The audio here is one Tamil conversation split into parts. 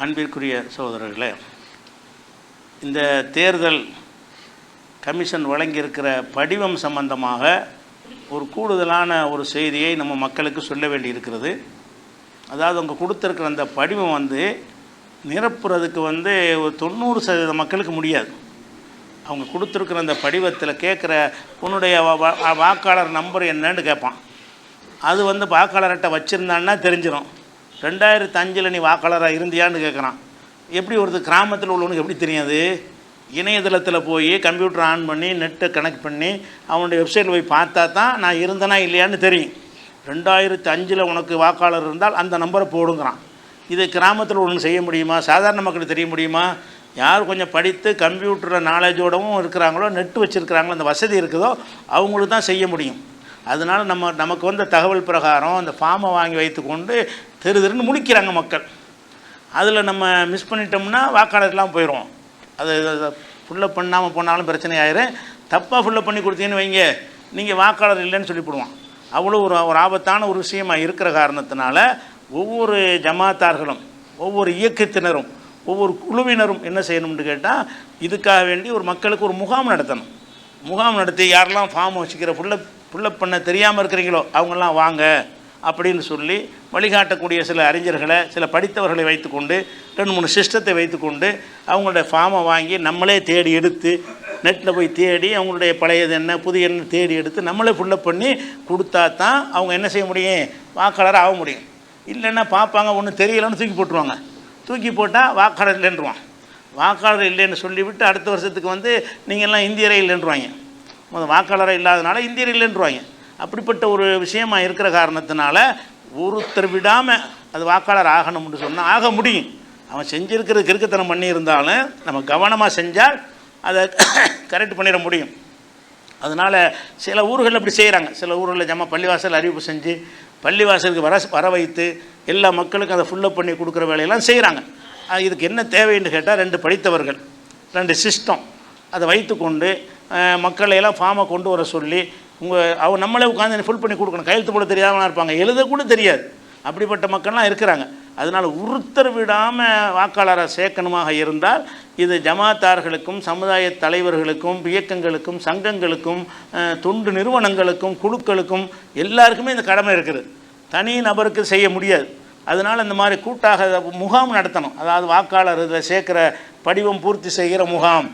அன்பிற்குரிய சகோதரர்களே இந்த தேர்தல் கமிஷன் வழங்கியிருக்கிற படிவம் சம்பந்தமாக ஒரு கூடுதலான ஒரு செய்தியை நம்ம மக்களுக்கு சொல்ல வேண்டியிருக்கிறது. அதாவது அவங்க கொடுத்துருக்கிற அந்த படிவம் வந்து நிரப்புறதுக்கு வந்து ஒரு தொண்ணூறு சதவீத மக்களுக்கு முடியாது. அவங்க கொடுத்துருக்குற அந்த படிவத்தில் கேட்குற உன்னுடைய வா- வா- வாக்காளர் நம்பர் என்னன்னு கேட்பான். அது வந்து வாக்காளர்கிட்ட வச்சுருந்தான்னா தெரிஞ்சிடும் ரெண்டாயிரத்து அஞ்சில் நீ வாக்காளராக இருந்தியான்னு கேட்குறான் எப்படி ஒருத்தர் கிராமத்தில் உள்ளவனுக்கு எப்படி தெரியாது? இணையதளத்தில் போய் கம்ப்யூட்டர் ஆன் பண்ணி நெட்டை கனெக்ட் பண்ணி அவனுடைய வெப்சைட்டில் போய் பார்த்தா தான் நான் இருந்தேனா இல்லையான்னு தெரியும். ரெண்டாயிரத்து அஞ்சில் உனக்கு வாக்காளர் இருந்தால் அந்த நம்பரை போடுங்கிறான். இது கிராமத்தில் ஒன்று செய்ய முடியுமா? சாதாரண மக்களுக்கு தெரிய முடியுமா? யார் கொஞ்சம் படித்து கம்ப்யூட்டரில் நாலேஜோடவும் இருக்கிறாங்களோ நெட் வச்சுருக்கிறாங்களோ அந்த வசதி இருக்குதோ அவங்களுக்கு தான் செய்ய முடியும். அதனால் நம்ம நமக்கு வந்த தகவல் பிரகாரம் அந்த ஃபார்மை வாங்கி வைத்துக்கொண்டு தெரு தெருன்னு முழிக்கிறாங்க மக்கள். அதில் நம்ம மிஸ் பண்ணிட்டோம்னா வாக்காளர்லாம் போயிடுவோம் அது ஃபுல்லப் பண்ணாமல் போனாலும் பிரச்சனை ஆயிரும். தப்பாக ஃபுல்லப் பண்ணி கொடுத்தீங்கன்னு வைங்க. நீங்கள் வாக்காளர் இல்லைன்னு சொல்லிவிடுவான். அவ்வளோ ஒரு ஒரு ஆபத்தான ஒரு விஷயமாக இருக்கிற காரணத்தினால ஒவ்வொரு ஜமாத்தார்களும் ஒவ்வொரு இயக்கத்தினரும் ஒவ்வொரு குழுவினரும் என்ன செய்யணும்னு கேட்டால் இதுக்காக வேண்டி ஒரு மக்களுக்கு ஒரு முகாம் நடத்தணும். முகாம் நடத்தி யாரெல்லாம் ஃபார்ம் வச்சுக்கிற ஃபுல்லப் ஃபுல்லப் பண்ண தெரியாமல் இருக்கிறீங்களோ அவங்கெல்லாம் வாங்க. அப்படின்னு சொல்லி வழிகாட்டக்கூடிய சில அறிஞர்களை சில படித்தவர்களை வைத்துக்கொண்டு ரெண்டு மூணு சிஸ்டத்தை வைத்துக்கொண்டு அவங்களுடைய ஃபார்மை வாங்கி நம்மளே தேடி எடுத்து நெட்டில் போய் தேடி அவங்களுடைய பழையது என்ன புதிய என்ன தேடி எடுத்து நம்மளே ஃபுல்லப் பண்ணி கொடுத்தா தான் அவங்க என்ன செய்ய முடியும்? வாக்காளர் ஆக முடியும். இல்லைன்னா பார்ப்பாங்க ஒன்றும் தெரியலன்னு தூக்கி போட்டுருவாங்க. தூக்கி போட்டால் வாக்காளர் இல்லைன்றுவான் வாக்காளர் இல்லைன்னு சொல்லிவிட்டு அடுத்த வருஷத்துக்கு வந்து நீங்கள்லாம் இந்தியரே இல்லைன்றுவாங்க. முதல் வாக்காளராக இல்லாதனால இந்தியர் இல்லைன்றுவாங்க. அப்படிப்பட்ட ஒரு விஷயமாக இருக்கிற காரணத்தினால ஒருத்தர் விடாமல் அது வாக்காளர் ஆகணும்னு சொன்னால் ஆக முடியும். அவன் செஞ்சிருக்கிறது கிறுக்குத்தனம் பண்ணியிருந்தாலும் நம்ம கவனமாக செஞ்சால் அதை கரெக்ட் பண்ணிட முடியும். அதனால் சில ஊர்களில் அப்படி செய்கிறாங்க சில ஊர்களில் ஜம்மா பள்ளிவாசல் அறிவிப்பு செஞ்சு பள்ளிவாசலுக்கு வர வர வைத்து எல்லா மக்களுக்கும் அதை ஃபுல்லப் பண்ணி கொடுக்குற வேலையெல்லாம் செய்கிறாங்க இதுக்கு என்ன தேவைன்னு கேட்டால் ரெண்டு படித்தவர்கள் ரெண்டு சிஸ்டம் அதை வைத்துக்கொண்டு மக்களையெல்லாம் மக்களை எல்லாம் ஃபார்மை கொண்டு வர சொல்லி உங்கள் அவங்க நம்மளே உட்காந்து ஃபுல் பண்ணி கொடுக்கணும். கையெழுத்து போட தெரியாமலாம் இருப்பாங்க. எழுதக்கூட தெரியாது. அப்படிப்பட்ட மக்கள்லாம் இருக்கிறாங்க. அதனால் ஒருத்தர் விடாமல் வாக்காளரை சேர்க்கணுமாக இருந்தால் இது ஜமாத்தார்களுக்கும் சமுதாய தலைவர்களுக்கும் இயக்கங்களுக்கும் சங்கங்களுக்கும் தொண்டு நிறுவனங்களுக்கும் குழுக்களுக்கும் எல்லாருக்குமே இந்த கடமை இருக்குது. தனி நபருக்கு செய்ய முடியாது. அதனால் இந்த மாதிரி கூட்டாக முகாம் நடத்தணும். அதாவது வாக்காளர் இதில் சேர்க்குற படிவம் பூர்த்தி செய்கிற முகாம்.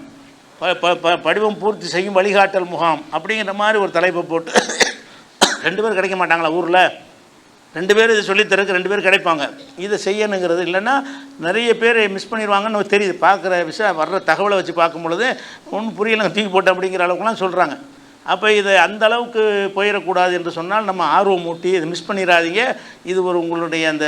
படிவம் பூர்த்தி செய்யும் வழிகாட்டல் முகாம் அப்படிங்கிற மாதிரி ஒரு தலைப்பை போட்டு ரெண்டு பேர் கிடைக்க மாட்டாங்களா ஊரில்? ரெண்டு பேர் இது சொல்லித்தருக்கு ரெண்டு பேர் கிடைப்பாங்க. இதை செய்யணுங்கிறது இல்லைன்னா நிறைய பேர் மிஸ் பண்ணிடுவாங்கன்னு நமக்கு தெரியுது. பார்க்குற விஷயம் வர்ற தகவலை வச்சு பார்க்கும் பொழுது ஒன்றும் புரியலைங்க தூக்கி போட்டு அப்படிங்கிற அளவுக்குலாம் சொல்கிறாங்க அப்போ இது அந்த அளவுக்கு போயிடக்கூடாது என்று சொன்னால் நம்ம ஆர்வம் ஊட்டி இதை மிஸ் பண்ணிடாதீங்க இது ஒரு உங்களுடைய அந்த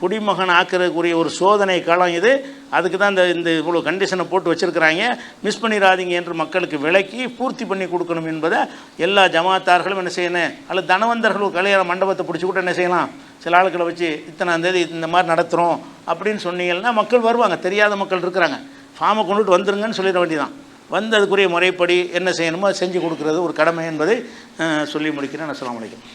குடிமகன் ஆக்கிறதுக்குரிய ஒரு சோதனை காலம் இது. அதுக்கு தான் இந்த இந்த இவ்வளோ கண்டிஷனை போட்டு வச்சுருக்கிறாங்க. மிஸ் பண்ணிடாதீங்க என்று மக்களுக்கு விளக்கி பூர்த்தி பண்ணி கொடுக்கணும் என்பதை எல்லா ஜமாத்தார்களும் என்ன செய்யணும்? அல்லது தனவந்தர்கள் ஒரு கல்யாண மண்டபத்தை பிடிச்சி கூட என்ன செய்யலாம்? சில ஆளுக்களை வச்சு இத்தனாம் தேதி இந்த மாதிரி நடத்துகிறோம் அப்படின்னு சொன்னீங்கன்னா மக்கள் வருவாங்க. தெரியாத மக்கள் இருக்கிறாங்க. ஃபார்மை கொண்டுட்டு வந்துருங்கன்னு சொல்லிட வேண்டியதான் வந்து அதுக்குரிய முறைப்படி என்ன செய்யணுமோ அதை செஞ்சு கொடுக்கறது ஒரு கடமை என்பதை சொல்லி முடிக்கிறேன். நான் சொல்ல முடிக்கிறேன்